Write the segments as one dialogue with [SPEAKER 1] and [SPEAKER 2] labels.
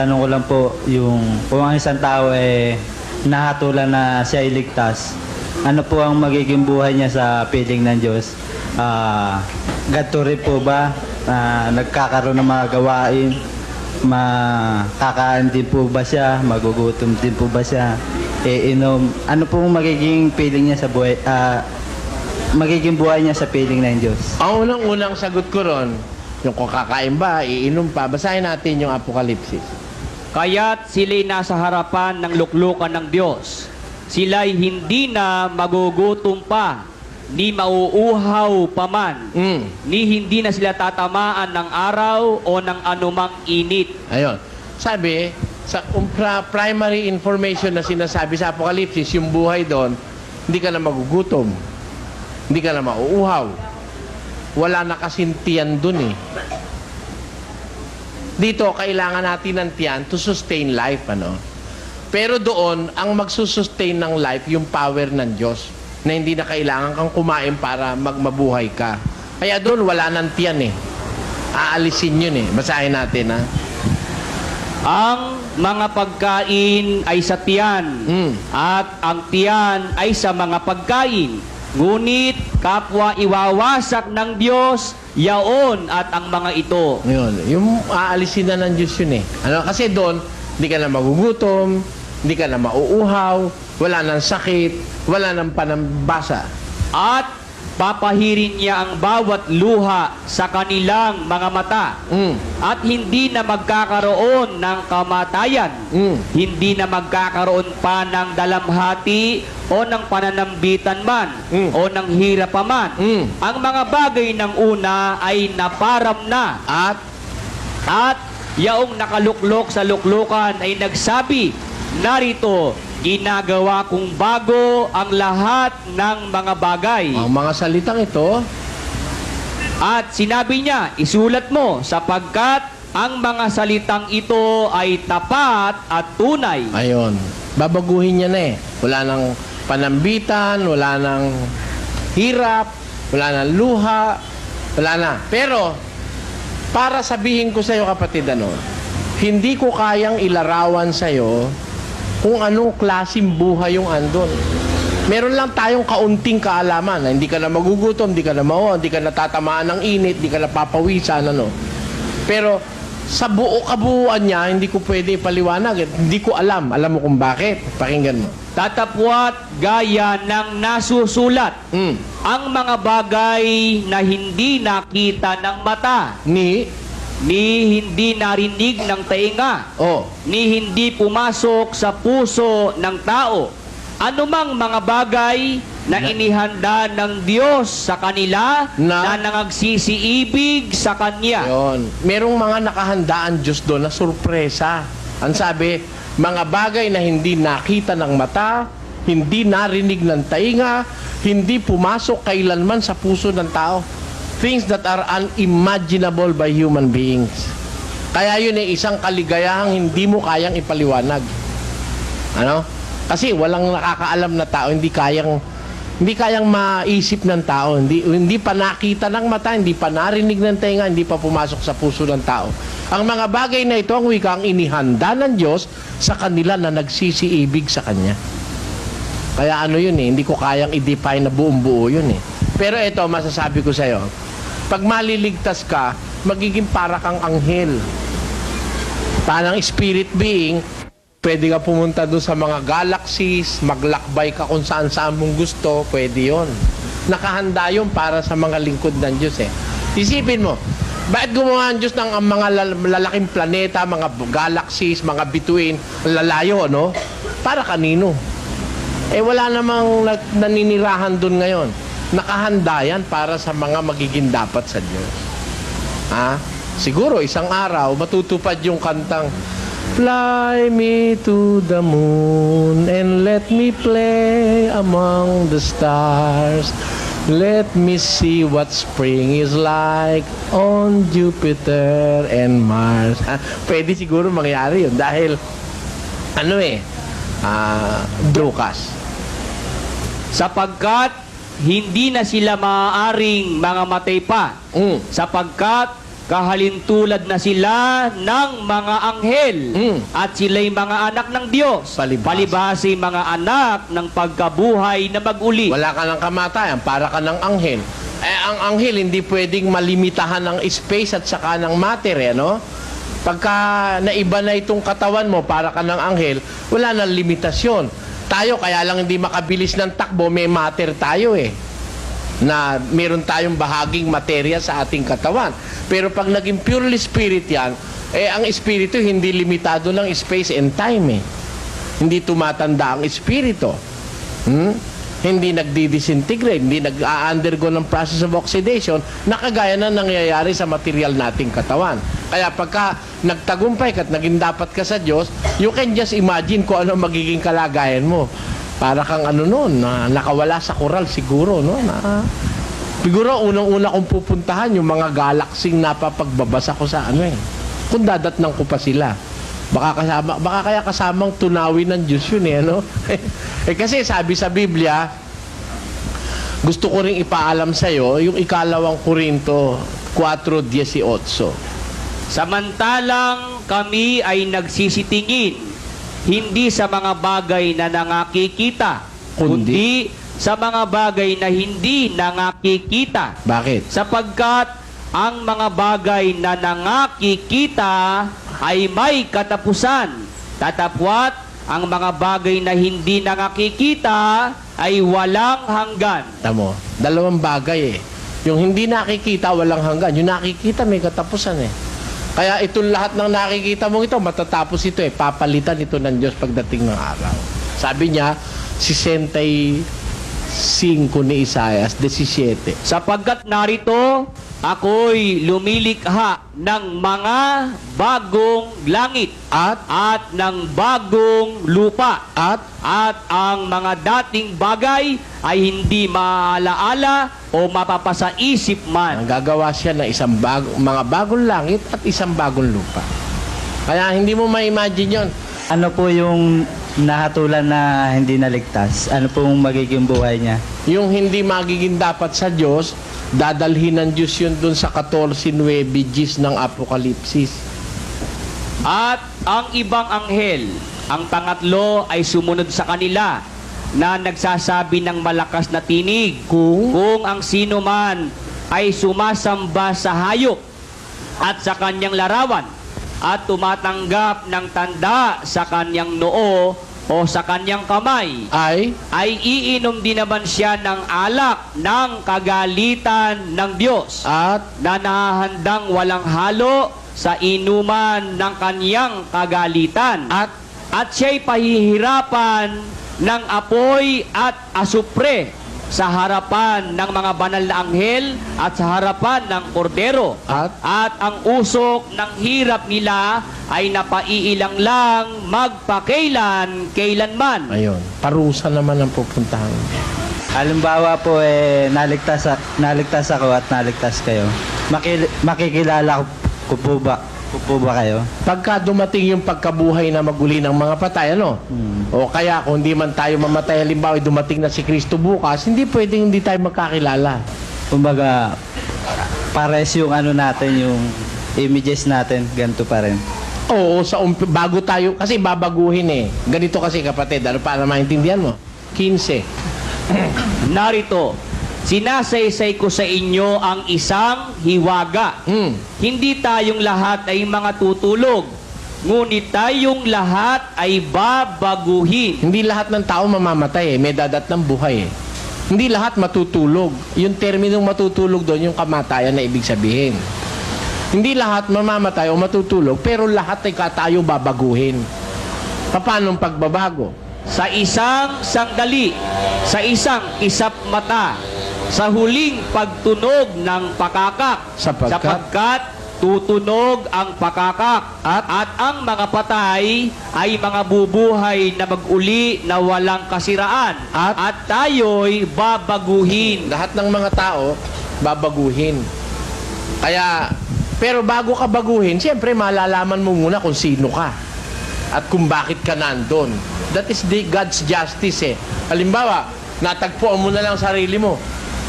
[SPEAKER 1] Tanong ko lang po, yung kung ang isang tao eh nahatulan na siya iligtas, ano po ang magiging buhay niya sa piling ng Diyos? Ah, ganito rin po ba? Ah, nagkakaroon ng mga gawain? Makakain din po ba siya? Magugutom din po ba siya? Iinom? Ano po ang magiging piling niya sa buhay? ah, magiging buhay niya sa piling ng Diyos?
[SPEAKER 2] Ang unang-unang sagot ko ron, yung kung kakain ba, iinom pa, basahin natin yung Apokalipsis.
[SPEAKER 3] Kaya't sila'y nasa harapan ng luklukan ng Diyos. Sila'y hindi na magugutom pa, ni mauuhaw pa man,
[SPEAKER 2] Mm.
[SPEAKER 3] ni hindi na sila tatamaan ng araw o ng anumang init.
[SPEAKER 2] Ayun. Sabi, sa um, pra- primary information na sinasabi sa Apokalipsis, yung buhay doon, hindi ka na magugutom. Hindi ka na mauuhaw. Wala na kasing tiyan doon eh. Dito, kailangan natin ng tiyan to sustain life, ano? Pero doon, ang magsusustain ng life, yung power ng Diyos, na hindi na kailangan kang kumain para magmabuhay ka. Kaya doon, wala nang tiyan eh. Aalisin yun eh. Basahin natin, ha?
[SPEAKER 3] Ang mga pagkain ay sa tiyan,
[SPEAKER 2] Mm.
[SPEAKER 3] at ang tiyan ay sa mga pagkain. Ngunit kapwa iwawasak ng Diyos, yaon at ang mga ito.
[SPEAKER 2] Yun, yung aalisin na ng Diyos yun eh. Ano, kasi doon, hindi ka na magugutom, hindi ka na mauuhaw, wala nang sakit, wala nang panambasa.
[SPEAKER 3] At papahirin niya ang bawat luha sa kanilang mga mata.
[SPEAKER 2] Mm.
[SPEAKER 3] At hindi na magkakaroon ng kamatayan.
[SPEAKER 2] Mm.
[SPEAKER 3] Hindi na magkakaroon pa ng dalamhati o ng pananambitan man
[SPEAKER 2] Mm.
[SPEAKER 3] o ng hirap pa man.
[SPEAKER 2] Mm.
[SPEAKER 3] Ang mga bagay ng una ay naparam na
[SPEAKER 2] At,
[SPEAKER 3] at yaong nakaluklok sa luklukan ay nagsabi, Narito, ginagawa kong bago ang lahat ng mga bagay.
[SPEAKER 2] ang mga salitang ito,
[SPEAKER 3] At sinabi niya, isulat mo sapagkat ang mga salitang ito ay tapat at tunay.
[SPEAKER 2] ayun, babaguhin niya na eh. Wala nang panambitan, wala nang hirap, wala nang luha, wala na. Pero, para sabihin ko sa iyo kapatid ano, hindi ko kayang ilarawan sa iyo kung anong klaseng buhay yung andon. Meron lang tayong kaunting kaalaman na hindi ka na magugutom, hindi ka na mao, hindi ka natatamaan ng init, hindi ka napapawisan, ano. Pero sa buo kabuuan niya, hindi ko pwede ipaliwanag. Hindi ko alam. Alam mo kung bakit? Pakinggan mo.
[SPEAKER 3] Tatapwat gaya ng nasusulat
[SPEAKER 2] Mm.
[SPEAKER 3] ang mga bagay na hindi nakita ng mata,
[SPEAKER 2] Ni,
[SPEAKER 3] ni hindi narinig ng tainga,
[SPEAKER 2] oh,
[SPEAKER 3] ni hindi pumasok sa puso ng tao. Anumang mga bagay na inihanda ng Diyos sa kanila
[SPEAKER 2] Na-
[SPEAKER 3] na, nangagsisiibig sa Kanya.
[SPEAKER 2] Yon. Merong mga nakahandaan Diyos doon na sorpresa. Ang sabi, mga bagay na hindi nakita ng mata, hindi narinig ng tainga, hindi pumasok kailanman sa puso ng tao. Things that are unimaginable by human beings. Kaya yun ay isang kaligayahang hindi mo kayang ipaliwanag. Ano? Kasi walang nakakaalam na tao, hindi kayang hindi kayang maisip ng tao, hindi hindi pa nakita ng mata, hindi pa narinig ng tenga, hindi pa pumasok sa puso ng tao. Ang mga bagay na ito ang wika ang inihanda ng Diyos sa kanila na nagsisiibig sa Kanya. Kaya ano yun eh, hindi ko kayang i-define na buong buo yun eh. Pero ito, masasabi ko sa'yo, pag maliligtas ka, magiging para kang anghel parang spirit being, pwede ka pumunta doon sa mga galaxies, maglakbay ka kung saan saan mong gusto, pwede yon. Nakahanda yun para sa mga lingkod ng Diyos eh. Isipin mo, bakit gumawa ang Diyos ng mga lal- lalaking planeta, mga galaxies, mga bituin, lalayo, no? Para kanino? Eh wala namang naninirahan doon ngayon. Nakahanda yan para sa mga magiging dapat sa Diyos. Ha? Siguro isang araw matutupad yung kantang Fly me to the moon and let me play among the stars. Let me see what spring is like on Jupiter and Mars. Ha? Pwede siguro mangyari yun dahil ano eh, ah, Lucas.
[SPEAKER 3] sapagkat hindi na sila maaaring mga matay pa,
[SPEAKER 2] Mm.
[SPEAKER 3] sapagkat kahalintulad na sila ng mga anghel
[SPEAKER 2] Mm.
[SPEAKER 3] at sila'y mga anak ng Diyos.
[SPEAKER 2] Palibhasa.
[SPEAKER 3] Palibhasa'y mga anak ng pagkabuhay na maguli.
[SPEAKER 2] Wala ka ng kamatayan, para ka ng anghel. Eh, ang anghel hindi pwedeng malimitahan ng space at saka ng matter, eh, no? Pagka naiba na itong katawan mo, para ka ng anghel, wala nang limitasyon. Tayo, kaya lang hindi makabilis ng takbo, may matter tayo eh. Na meron tayong bahaging materya sa ating katawan. Pero pag naging purely spirit yan, eh ang espiritu hindi limitado ng space and time eh. Hindi tumatanda ang espiritu. Hmm? Hindi nagdi-disintegrate, hindi nag-undergo ng process of oxidation na kagaya na nangyayari sa material nating katawan. Kaya pagka nagtagumpay ka at naging dapat ka sa Diyos, you can just imagine kung ano magiging kalagayan mo. Para kang ano noon, na nakawala sa koral siguro, no? Na, siguro unang-una kong pupuntahan yung mga galaxing napapagbabasa ko sa ano eh. Kung dadatnang ko pa sila. Baka kasama, baka kaya kasamang tunawin ng Diyos yun eh, ano? eh kasi sabi sa Biblia, gusto ko ring ipaalam sa iyo yung ikalawang Korinto 4:18.
[SPEAKER 3] Samantalang kami ay nagsisitingin hindi sa mga bagay na nangakikita, kundi sa mga bagay na hindi nangakikita.
[SPEAKER 2] Bakit?
[SPEAKER 3] Sapagkat ang mga bagay na nangakikita ay may katapusan. Tatapwat, ang mga bagay na hindi nangakikita ay walang hanggan.
[SPEAKER 2] Tamo, dalawang bagay eh. Yung hindi nakikita, walang hanggan. Yung nakikita, may katapusan eh. Kaya itong lahat ng nakikita mong ito, matatapos ito eh. Papalitan ito ng Diyos pagdating ng araw. Sabi niya, 65 ni Isaias, 17.
[SPEAKER 3] Sapagkat narito, ako'y lumilikha ng mga bagong langit
[SPEAKER 2] At,
[SPEAKER 3] at ng bagong lupa.
[SPEAKER 2] at,
[SPEAKER 3] At ang mga dating bagay ay hindi maaalaala o mapapasaisip
[SPEAKER 2] ang
[SPEAKER 3] man.
[SPEAKER 2] gagawa siya ng isang bag, mga bagong langit at isang bagong lupa. Kaya hindi mo ma-imagine yon.
[SPEAKER 1] Ano po yung nahatulan na hindi naligtas? Ano pong magiging buhay niya?
[SPEAKER 2] Yung hindi magiging dapat sa Diyos, dadalhin ng Diyos yun dun sa 14.9 Gs ng Apokalipsis.
[SPEAKER 3] At ang ibang anghel, ang pangatlo ay sumunod sa kanila na nagsasabi ng malakas na tinig
[SPEAKER 2] Kung
[SPEAKER 3] kung ang sino man ay sumasamba sa hayop at sa kanyang larawan at tumatanggap ng tanda sa kanyang noo o sa kanyang kamay
[SPEAKER 2] ay?
[SPEAKER 3] ay iinom din naman siya ng alak ng kagalitan ng Diyos
[SPEAKER 2] at?
[SPEAKER 3] na nahahandang walang halo sa inuman ng kanyang kagalitan.
[SPEAKER 2] At?
[SPEAKER 3] At siya'y pahihirapan ng apoy at asupre sa harapan ng mga banal na anghel at sa harapan ng kordero.
[SPEAKER 2] At?
[SPEAKER 3] At ang usok ng hirap nila ay napaiilang lang magpakailan kailanman.
[SPEAKER 2] ayun, parusa naman ang pupuntahan.
[SPEAKER 1] Halimbawa po eh naligtas naligtas ako at naligtas kayo. Makil- makikilala ko, ko po ba po ba kayo?
[SPEAKER 2] Pagka dumating yung pagkabuhay na maguli ng mga patay, ano?
[SPEAKER 1] Hmm.
[SPEAKER 2] O kaya kung hindi man tayo mamatay, halimbawa dumating na si Kristo bukas, hindi pwedeng hindi tayo magkakilala.
[SPEAKER 1] Kumbaga pares yung ano natin yung images natin ganito pa rin.
[SPEAKER 2] Oo, sa ump- bago tayo, kasi babaguhin eh. Ganito kasi kapatid, ano para maintindihan mo? 15.
[SPEAKER 3] Narito, sinasaysay ko sa inyo ang isang hiwaga.
[SPEAKER 2] Hmm.
[SPEAKER 3] Hindi tayong lahat ay mga tutulog, ngunit tayong lahat ay babaguhin.
[SPEAKER 2] Hindi lahat ng tao mamamatay eh. May dadat ng buhay eh. Hindi lahat matutulog. Yung terminong matutulog doon, yung kamatayan na ibig sabihin. Hindi lahat mamamatay o matutulog, pero lahat ay tayo babaguhin. Paano ang pagbabago?
[SPEAKER 3] Sa isang sandali, sa isang isap mata, sa huling pagtunog ng pakakak,
[SPEAKER 2] Sapagkat?
[SPEAKER 3] sapagkat tutunog ang pakakak
[SPEAKER 2] At?
[SPEAKER 3] at ang mga patay ay mga bubuhay na maguli na walang kasiraan
[SPEAKER 2] At?
[SPEAKER 3] at tayo'y babaguhin.
[SPEAKER 2] Lahat ng mga tao, babaguhin. Kaya, pero bago ka baguhin, siyempre malalaman mo muna kung sino ka. At kung bakit ka nandun. That is the God's justice eh. Halimbawa, natagpuan mo na lang sarili mo.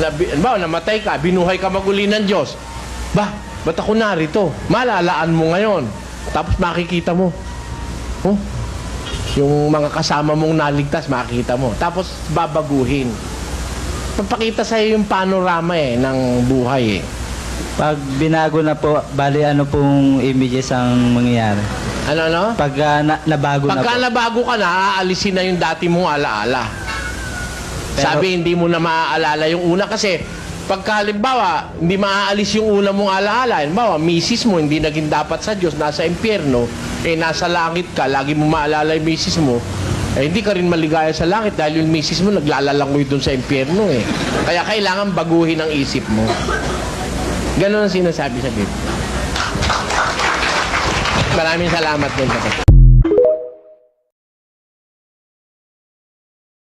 [SPEAKER 2] Na, halimbawa, namatay ka, binuhay ka maguli ng Diyos. Bah, ba't ako narito? Malalaan mo ngayon. Tapos makikita mo. Oh, yung mga kasama mong naligtas, makikita mo. Tapos babaguhin. Papakita sa'yo yung panorama eh, ng buhay eh.
[SPEAKER 1] Pag binago na po, bali ano pong images ang mangyayari?
[SPEAKER 2] Ano, no?
[SPEAKER 1] Pag ah, na- nabago
[SPEAKER 2] Pagka
[SPEAKER 1] na po.
[SPEAKER 2] nabago ka na, aalisin na yung dati mong alaala.
[SPEAKER 1] Pero-
[SPEAKER 2] Sabi, hindi mo na maaalala yung una kasi pagka halimbawa, hindi maaalis yung una mong alaala. Halimbawa, misis mo, hindi naging dapat sa Diyos, nasa impyerno, eh nasa langit ka, lagi mo maalala yung misis mo, eh hindi ka rin maligaya sa langit dahil yung misis mo naglalalangoy doon sa impyerno eh. Kaya kailangan baguhin ang isip mo. Ganon ang sinasabi sa Biblia. Maraming salamat din.